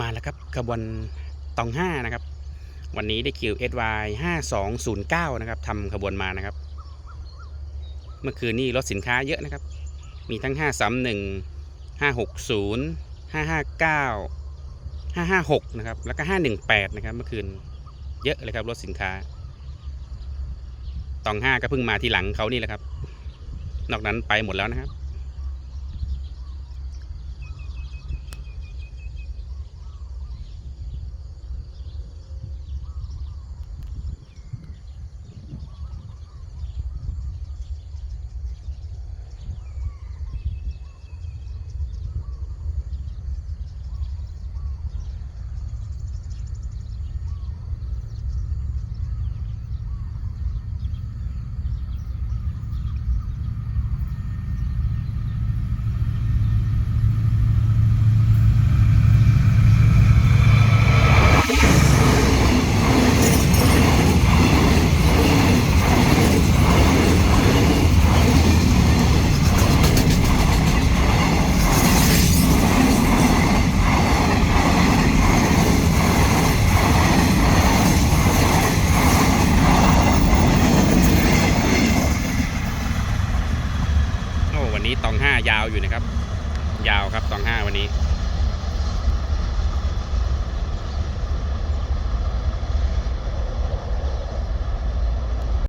มาแล้วครับขบวนตองห้านะครับ วันนี้ได้คิว SY 5209 นะครับทำขบวนมานะครับ เมื่อคืนนี้รถสินค้าเยอะนะครับ มีทั้ง 531 560 559 556 นะครับ แล้วก็ 518 นะครับ เมื่อคืนเยอะเลยครับรถสินค้า ตองห้าก็เพิ่งมาทีหลังเขานี่แหละครับ นอกนั้นไปหมดแล้วนะครับ วันนี้ตองห้ายาวอยู่นะครับ ยาวครับตองห้าวันนี้